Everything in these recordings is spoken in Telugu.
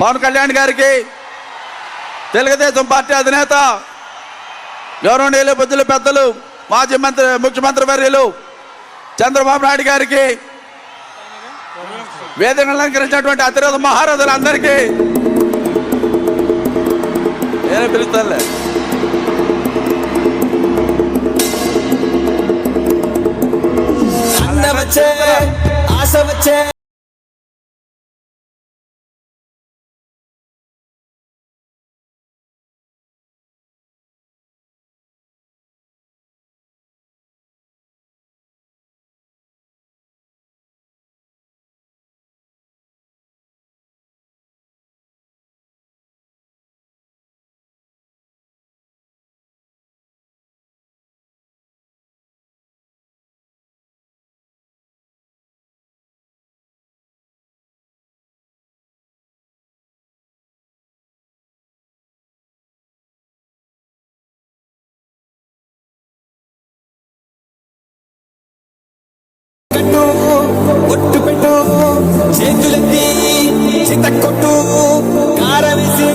పవన్ కళ్యాణ్ గారికి తెలుగుదేశం పార్టీ అధినేత గౌరవనీయులు బుద్ధులు పెద్దలు మాజీ మంత్రి ముఖ్యమంత్రి వర్యులు చంద్రబాబు నాయుడు గారికి వేదికను అలంకరించినటువంటి అతిరథ మహారథులందరికీ నేనే పిలుస్తానులే వచ్చే ఆశ వచ్చే ఒట్టు పెట్టు చేతులెత్తి చిత్త కొట్టు కారవేసి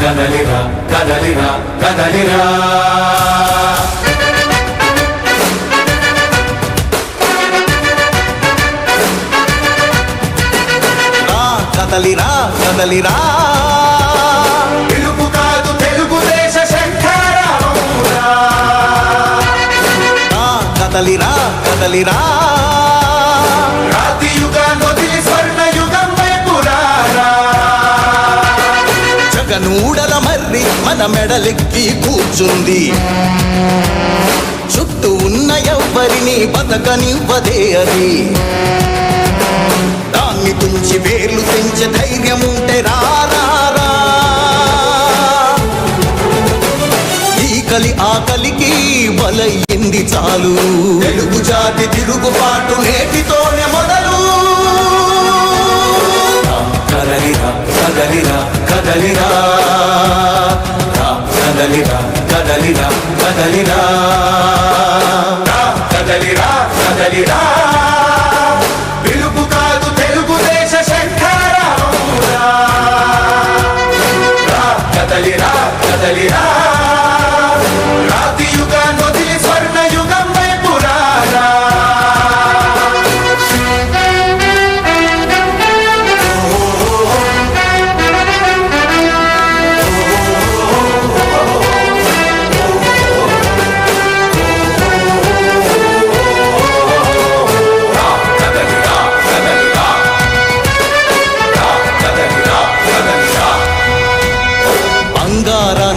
కదలిరా కదలిరా కదలిరా. కదలిరా. కదలిరా కదలిరా కదలిరా. రాతి యుగాన్ని వదిలి స్వర్ణ యుగం వైపురారా జగనూడల మర్రి మన మెడలెక్కి కూర్చుంది. చుట్టూ ఉన్న ఎవ్వరిని బతకనివ్వదే అది. తుంచి వేర్లు తెంచే ధైర్యం ఉంటే రా ఈ కలి ఆకలికి బలయ్యింది చాలు. తెలుగు జాతి తిరుగుబాటు నేటితోనే మొదలు. కదలిరా కదలిరా కదలిరా కదలిరా కదలిరా కదలిరా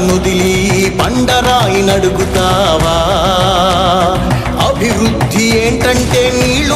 నుదిలి పండరాయి నడుగుతావా? అభివృద్ధి ఏంటంటే నీళ్ళు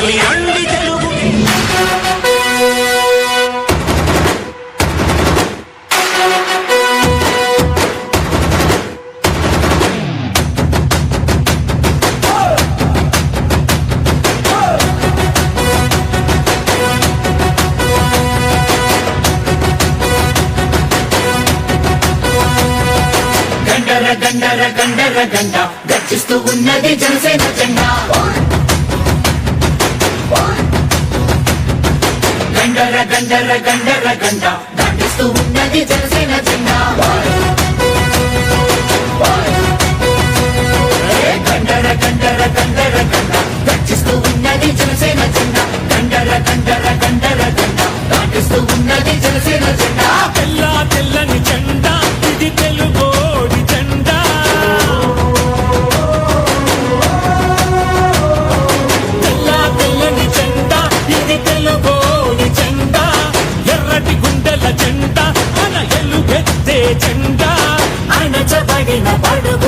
తొలియండి తెలుగు. గండర గండర గండర గండ గచ్చిస్తూ ఉన్నది జనసేన జెండా. గండర గండర గండర గండ దాటిస్తూ ఉన్నది జనసేన జెండా. ఎర్రటి జెండా అన ఎలుగెత్తే జెండా. అణచబడిన పడుగు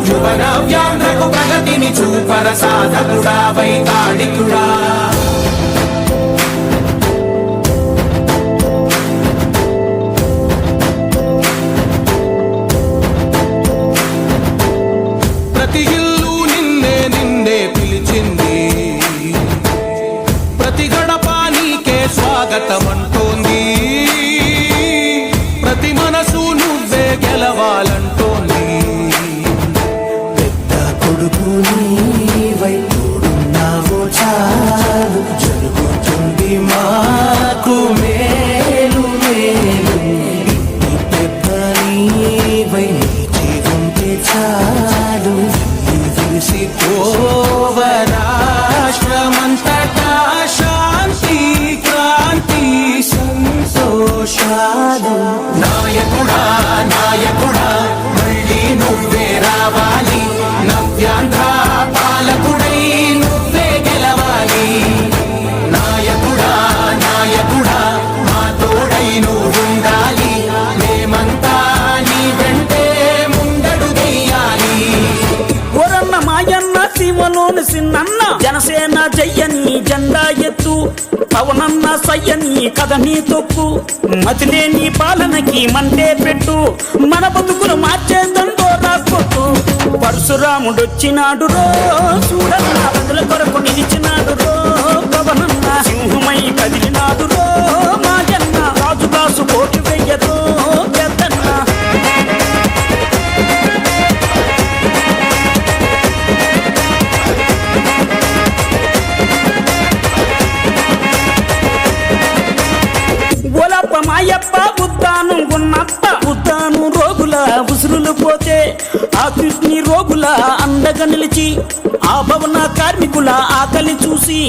యువన ప్రగతిని చూపర సాధకుడా వైతాళికుడా ప్రతి ఇల్లు నిన్నే నిన్నే పిలిచింది. ప్రతి గడప నీకే స్వాగతం జనసేన జయ్యని జెండా ఎత్తు పవనన్న సయ్యని కథని తొక్కు. మతిలేని పాలనకి మంటే పెట్టు మన బతుకులు మార్చేదండో రాకొట్టు పరశురాముడొచ్చినాడు రో చూడన్న ప్రజల కొరకు నిలిచినాడు రో పవనన్న సింహమై కదిలినాడు రో. అండగా ఆ భవన కార్మికుల ఆకలి చూసి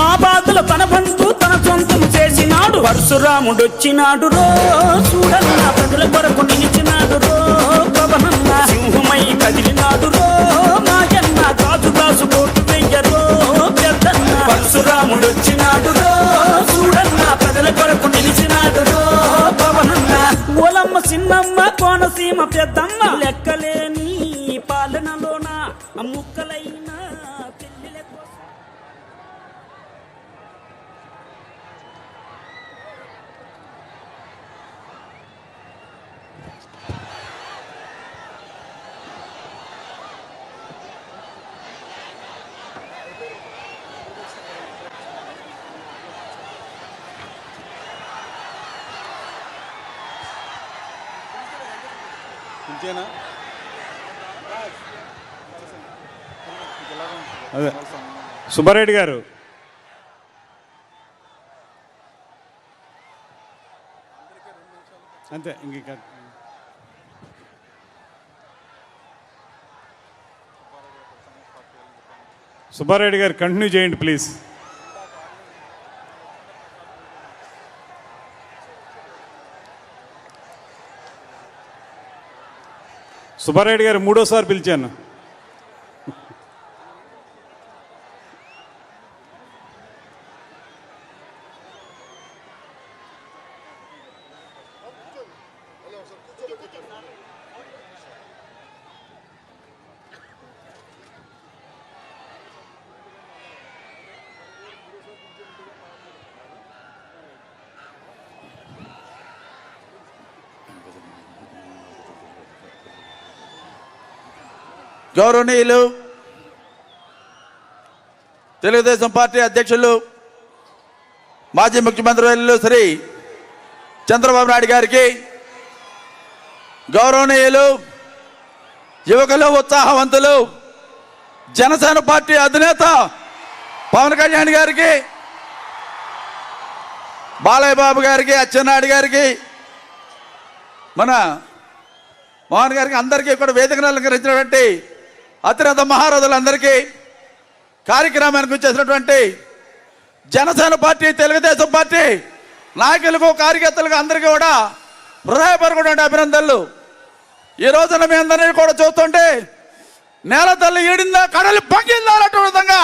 ఆ బాధల తన బంధు తన సొంతం చేసినాడు. పరశురాముడొచ్చినాడు రో చూడన్న ప్రజల కొరకు నిలిచినాడు రో పవనన్న సింహమై కదిలినాడు రో నాయన్న కాజు కాసు కోటు వెయ్యరో పెద్దన్న పరశురాముడొచ్చినాడు రో చూడన్న ప్రజల కొరకు నిలిచినాడు రో పవనన్న. ఓలమ్మ చిన్నమ్మ కోనసీమ పెద్దమ్మ లెక్క అదే. సుబ్బారెడ్డి గారు. అంతే ఇంక. సుబ్బారెడ్డి గారు కంటిన్యూ చేయండి ప్లీజ్. సుబ్బారెడ్డి గారు మూడోసారి పిలిచాను. గౌరవనీయులు తెలుగుదేశం పార్టీ అధ్యక్షులు మాజీ ముఖ్యమంత్రి శ్రీ చంద్రబాబు నాయుడు గారికి గౌరవనీయులు యువకులు ఉత్సాహవంతులు జనసేన పార్టీ అధినేత పవన్ కళ్యాణ్ గారికి బాలయ్య బాబు గారికి అచ్చెన్నాయుడు గారికి మన మోహన్ గారికి అందరికీ ఇక్కడ వేదికను అలంకరించినటువంటి అతిరథ మహారథులందరికీ కార్యక్రమానికి వచ్చేసినటువంటి జనసేన పార్టీ తెలుగుదేశం పార్టీ నాయకులకు కార్యకర్తలకు అందరికీ కూడా హృదయపరకుటువంటి అభినందనలు. ఈ రోజున మీ అందరినీ కూడా చూస్తుంటే నేల తల్లి ఈడిందా కడలి పొంగిందా అన్నటువంటి విధంగా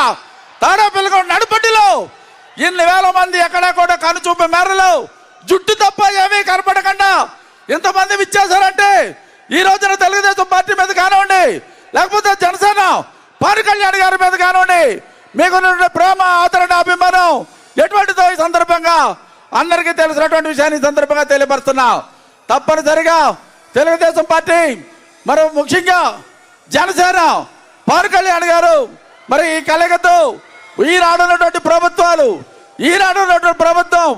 తాడాపిల్లగా నడుపట్టిలో ఇన్ని వేల మంది ఎక్కడా కూడా కనుచూపు మేరలో. జుట్టు తప్ప ఏమీ కనపడకుండా ఇంతమంది విచ్చేశారంటే ఈ రోజున తెలుగుదేశం పార్టీ మీద కానివ్వండి. లేకపోతే జనసేన పవన్ కళ్యాణ్ గారి మీద కానివ్వండి మీకు ప్రేమ ఆదరణ అభిమానం ఎటువంటిదో ఈ సందర్భంగా అందరికీ తెలిసినటువంటి విషయాన్ని ఈ సందర్భంగా తెలియపరుస్తున్నా. తప్పనిసరిగా తెలుగుదేశం పార్టీ మరి ముఖ్యంగా జనసేన పవన్ కళ్యాణ్ గారు మరి ఈ కలగతో ఈ రానున్నటువంటి ప్రభుత్వాలు ఈ రానున్నటువంటి ప్రభుత్వం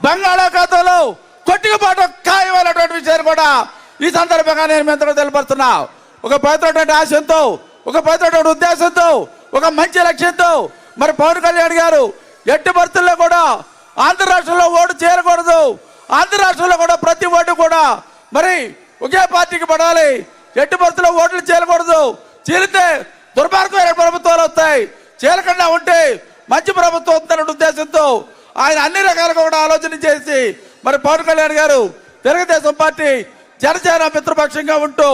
బంగాళాఖాతంలో కొట్టుకుపాటు ఖాయమైనటువంటి విషయాన్ని కూడా ఈ సందర్భంగా నేను మీ అందరూ తెలియపరుస్తున్నా. ఒక పవిత్రటువంటి ఆశయంతో ఒక పవిత్రటువంటి ఉద్దేశంతో ఒక మంచి లక్ష్యంతో. మరి పవన్ కళ్యాణ్ గారు ఎట్టి పరిస్థితుల్లో కూడా ఆంధ్ర రాష్ట్రంలో ఓటు చేరకూడదు. ఆంధ్ర రాష్ట్రంలో కూడా ప్రతి ఓటు కూడా మరి ఒకే పార్టీకి పడాలి. ఎట్టి పరిస్థితుల్లో ఓట్లు చేయకూడదు చీలితే దుర్మార్గమైన ప్రభుత్వాలు వస్తాయి. చీలకుండా ఉంటే మంచి ప్రభుత్వం వస్తుందనే ఉద్దేశంతో ఆయన అన్ని రకాలుగా కూడా ఆలోచన చేసి మరి పవన్ కళ్యాణ్ గారు తెలుగుదేశం పార్టీ జనసేన మిత్రపక్షంగా ఉంటూ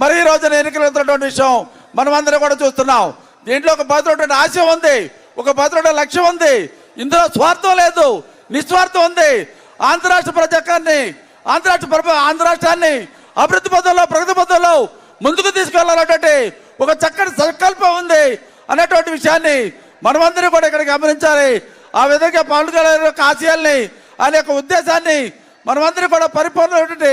మరి ఈ రోజున ఎన్నికలు వెళ్తున్నటువంటి విషయం మనమందరం కూడా చూస్తున్నాం. దీంట్లో ఒక భద్రమైన ఆశయం ఉంది. ఒక భద్రమైన లక్ష్యం ఉంది. ఇందులో స్వార్థం లేదు. నిస్వార్థం ఉంది. ఆంధ్ర రాష్ట్ర ప్రజాకాన్ని ఆంధ్ర రాష్ట్ర ప్రభు ఆంధ్ర రాష్ట్రాన్ని అభివృద్ధి పదంలో ప్రగతి పదంలో ముందుకు తీసుకెళ్ళాలన్నటువంటి ఒక చక్కటి సంకల్పం ఉంది అనేటువంటి విషయాన్ని మనమందరం కూడా ఇక్కడ గమనించాలి. ఆ విధంగా పవన్ కళ్యాణ్ యొక్క ఆశయాల్ని ఆయన యొక్క ఉద్దేశాన్ని మనమందరం కూడా పరిపూర్ణమైనటువంటి